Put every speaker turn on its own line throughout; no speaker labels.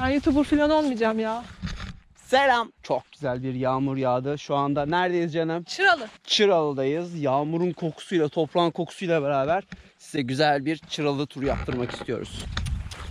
Ben YouTuber falan olmayacağım ya.
Selam. Çok güzel bir yağmur yağdı. Şu anda neredeyiz canım?
Çıralı.
Çıralı'dayız. Yağmurun kokusuyla, toprağın kokusuyla beraber size güzel bir Çıralı turu yaptırmak istiyoruz.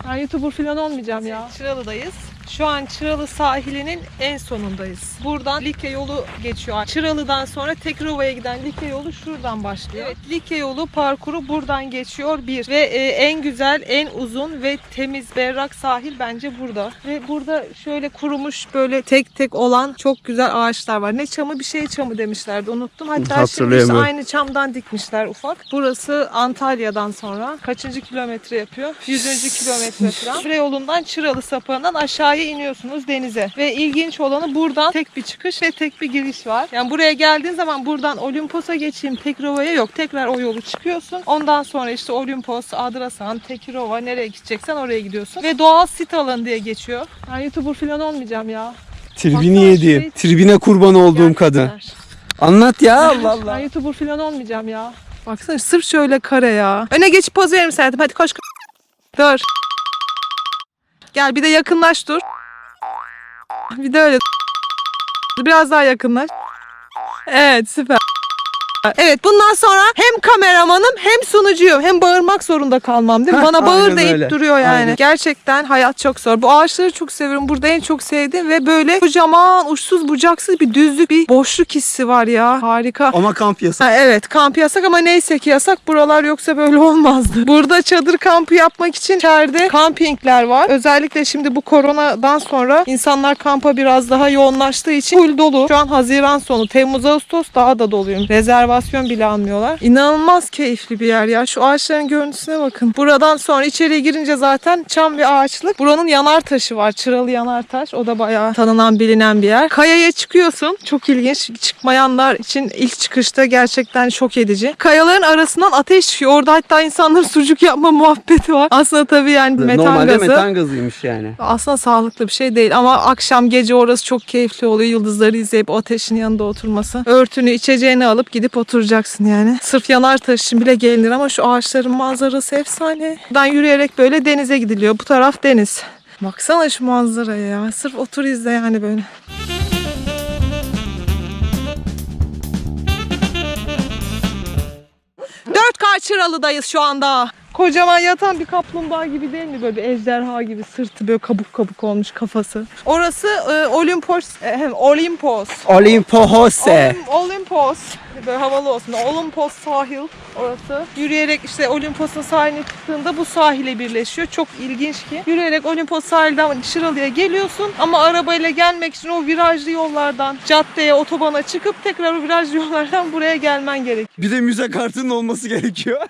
Ben YouTuber falan olmayacağım ya. Çıralı'dayız. Şu an Çıralı sahilinin en sonundayız. Buradan Likya yolu geçiyor. Çıralı'dan sonra Tekrova'ya giden Likya yolu şuradan başlıyor. Evet, Likya yolu parkuru buradan geçiyor bir. Ve e, en güzel, en uzun ve temiz, berrak sahil bence burada. Ve burada şöyle kurumuş böyle tek tek olan çok güzel ağaçlar var. Ne çamı bir şey çamı demişlerdi unuttum. Hatta şimdi işte aynı çamdan dikmişler ufak. Burası Antalya'dan sonra kaçıncı kilometre yapıyor? Yüzüncü kilometre falan. Süre yolundan Çıralı sapağından aşağıya iniyorsunuz denize. Ve ilginç olanı buradan tek bir çıkış ve tek bir giriş var. Yani buraya geldiğin zaman buradan Olimpos'a geçeyim Tekrova'ya yok. Tekrar o yolu çıkıyorsun. Ondan sonra işte Olimpos, Adrasan, Tekirova nereye gideceksen oraya gidiyorsun. Ve doğal sit alanı diye geçiyor. Ben YouTuber falan olmayacağım ya.
Tribini
Baksana
yedi.
şey-
Tribine kurban olduğum kadın.
Gerçekler.
Anlat ya Allah
Ben
Allah.
YouTuber falan olmayacağım ya. Baksana sırf şöyle kare ya. Öne geçip poz verir misin hayatım? Hadi koş. Dur. Gel bir de yakınlaş dur. Bir de öyle. Biraz daha yakınlaş. Evet süper. Evet bundan sonra hem kameramanım hem sunucuyum. Hem bağırmak zorunda kalmam değil mi? Bana bağır deyip
öyle.
duruyor yani.
Aynen.
Gerçekten hayat çok zor. Bu ağaçları çok seviyorum. Burada en çok sevdiğim ve böyle kocaman uçsuz bucaksız bir düzlük bir boşluk hissi var ya. Harika.
Ama kamp yasak.
Ha, evet kamp yasak ama neyse ki yasak buralar yoksa böyle olmazdı. Burada çadır kampı yapmak için içeride kampingler var. Özellikle şimdi bu koronadan sonra insanlar kampa biraz daha yoğunlaştığı için full dolu. Şu an Haziran sonu Temmuz Ağustos daha da doluyum. Rezervasyon bile almıyorlar. İnanılmaz keyifli bir yer ya. Şu ağaçların görüntüsüne bakın. Buradan sonra içeriye girince zaten çam ve ağaçlık. Buranın yanar taşı var. Çıralı yanar taş. O da bayağı tanınan bilinen bir yer. Kayaya çıkıyorsun. Çok ilginç. Çıkmayanlar için ilk çıkışta gerçekten şok edici. Kayaların arasından ateş çıkıyor. Orada hatta insanların sucuk yapma muhabbeti var. Aslında tabii yani metan
Normalde
gazı.
metan gazıymış yani.
Aslında sağlıklı bir şey değil ama akşam gece orası çok keyifli oluyor. Yıldızları izleyip o ateşin yanında oturması. Örtünü içeceğini alıp gidip oturacaksın yani. Sırf yanar taş için bile gelinir ama şu ağaçların manzarası efsane. Buradan yürüyerek böyle denize gidiliyor. Bu taraf deniz. Baksana şu manzaraya ya. Sırf otur izle yani böyle. Dört k Çıralı'dayız şu anda. Kocaman yatan bir kaplumbağa gibi değil mi? Böyle bir ejderha gibi sırtı böyle kabuk kabuk olmuş kafası. Orası e, Olimpos, e, hem Olimpos.
Olimpohose.
Olim- Olimpos. Böyle havalı olsun. Olimpos sahil orası. Yürüyerek işte Olimpos'un sahiline çıktığında bu sahile birleşiyor. Çok ilginç ki. Yürüyerek Olimpos sahilden Çıralı'ya geliyorsun ama arabayla gelmek için o virajlı yollardan caddeye, otobana çıkıp tekrar o virajlı yollardan buraya gelmen gerekiyor.
Bir de müze kartının olması gerekiyor.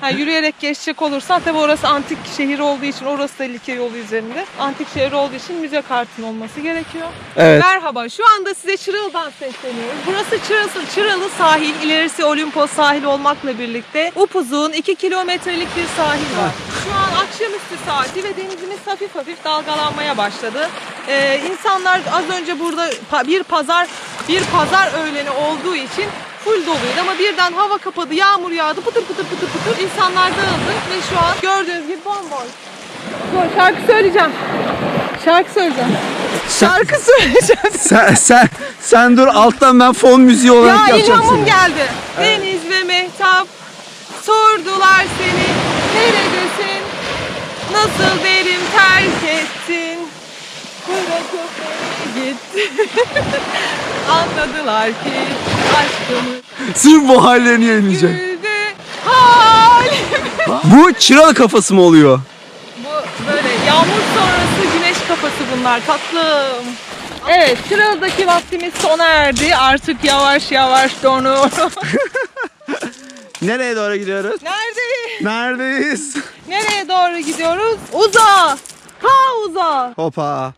Ha, yürüyerek geçecek olursan tabi orası antik şehir olduğu için orası da Likya yolu üzerinde. Antik şehir olduğu için müze kartın olması gerekiyor.
evet.
Merhaba şu anda size Çıralı'dan sesleniyoruz. Burası Çıralı, Çıralı sahil, ilerisi Olimpos sahili olmakla birlikte upuzun 2 kilometrelik bir sahil var. Şu an akşamüstü saati ve denizimiz hafif hafif dalgalanmaya başladı. Ee, insanlar az önce burada pa- bir pazar bir pazar öğleni olduğu için full doluydu ama birden hava kapadı, yağmur yağdı, pıtır pıtır pıtır pıtır insanlar dağıldı ve şu an gördüğünüz gibi bomboş. Dur, şarkı söyleyeceğim. Şarkı söyleyeceğim. Şarkı söyleyeceğim.
Sen, sen, sen dur alttan ben fon müziği olarak
Ya
yapacağım
ilhamım
seni.
geldi. Deniz ve Mehtap sordular seni. Neredesin? Nasıl derim terk ettin? Bırakıp beni gittin. Anladılar ki aşkımı
Sırf bu hallerini yayınlayacak.
güldü halim.
Bu çıralı kafası mı oluyor?
Bu böyle yağmur sonrası güneş kafası bunlar tatlım. Evet, Çıralı'daki vaktimiz sona erdi. Artık yavaş yavaş donuyorum.
Nereye doğru gidiyoruz?
Neredeyiz?
Neredeyiz?
Nereye doğru gidiyoruz? Uza! Ha uza!
Hopa.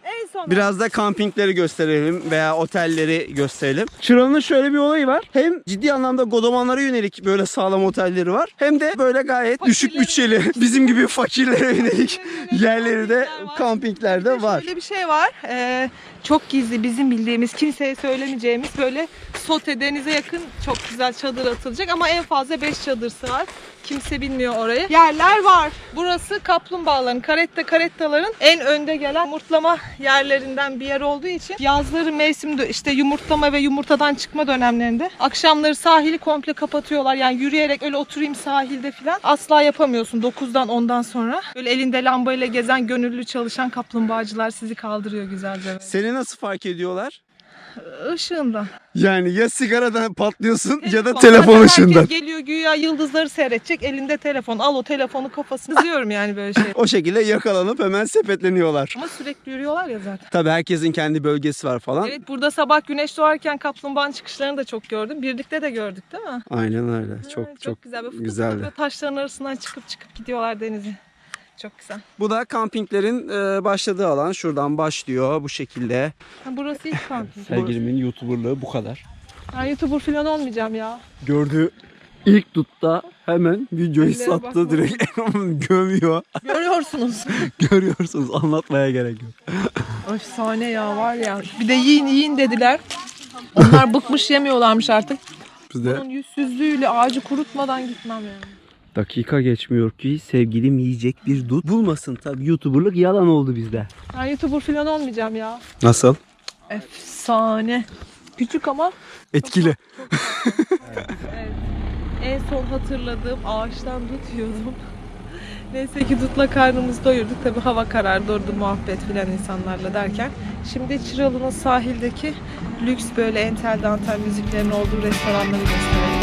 Biraz da kampingleri gösterelim veya otelleri gösterelim. Çıralı'nın şöyle bir olayı var. Hem ciddi anlamda godomanlara yönelik böyle sağlam otelleri var. Hem de böyle gayet düşük bütçeli bizim gibi fakirlere yönelik yerleri de
kampingler var.
kampinglerde var.
Şöyle bir şey var. Ee, çok gizli bizim bildiğimiz kimseye söylemeyeceğimiz böyle sote denize yakın çok güzel çadır atılacak ama en fazla 5 çadır sığar. Kimse bilmiyor orayı. Yerler var. Burası kaplumbağaların, karetta karettaların en önde gelen yumurtlama yerlerinden bir yer olduğu için yazları mevsimde işte yumurtlama ve yumurtadan çıkma dönemlerinde akşamları sahili komple kapatıyorlar. Yani yürüyerek öyle oturayım sahilde falan asla yapamıyorsun 9'dan 10'dan sonra. Böyle elinde lambayla gezen gönüllü çalışan kaplumbağacılar sizi kaldırıyor güzelce.
Seni nasıl fark ediyorlar?
Işığından.
Yani ya sigaradan patlıyorsun ya da
Telefon.
telefon
Zaten
ışığından.
Herkes geliyor güya yıldızları seyredecek elinde telefon. Al o telefonu kafasına. Kızıyorum yani böyle şey.
O şekilde yakalanıp hemen sepetleniyorlar.
Ama sürekli yürüyorlar ya zaten.
Tabii herkesin kendi bölgesi var falan.
Evet burada sabah güneş doğarken kaplumbağanın çıkışlarını da çok gördüm. Birlikte de gördük değil mi?
Aynen öyle. Çok
Ha,
çok,
güzel. Böyle
güzeldi.
fıtı böyle taşların arasından çıkıp çıkıp gidiyorlar denize. Çok güzel.
Bu da kampinglerin e, başladığı alan. Şuradan başlıyor bu şekilde.
Ha, burası ilk kamping.
Sevgilimin YouTuber'lığı bu kadar.
Ben YouTuber falan olmayacağım ya.
Gördüğü ilk dutta hemen videoyu
Ellere
sattı
bakma.
direkt gömüyor.
Görüyorsunuz.
Görüyorsunuz anlatmaya gerek yok.
Efsane ya var ya. Bir de yiyin yiyin dediler. Onlar bıkmış yemiyorlarmış artık.
Biz de
Bunun yüzsüzlüğüyle ağacı kurutmadan gitmem yani.
Dakika geçmiyor ki sevgilim yiyecek bir dut bulmasın. Tabii YouTuber'lık yalan oldu bizde.
Ben YouTuber falan olmayacağım ya.
Nasıl?
Efsane. Küçük ama
Etkili.
evet. En son hatırladığım ağaçtan dut yiyordum. Neyse ki dutla karnımızı doyurduk. Tabi hava karardı orada muhabbet filan insanlarla derken. Şimdi Çıralı'nın sahildeki lüks böyle entel dantel müziklerin olduğu restoranları gösterelim.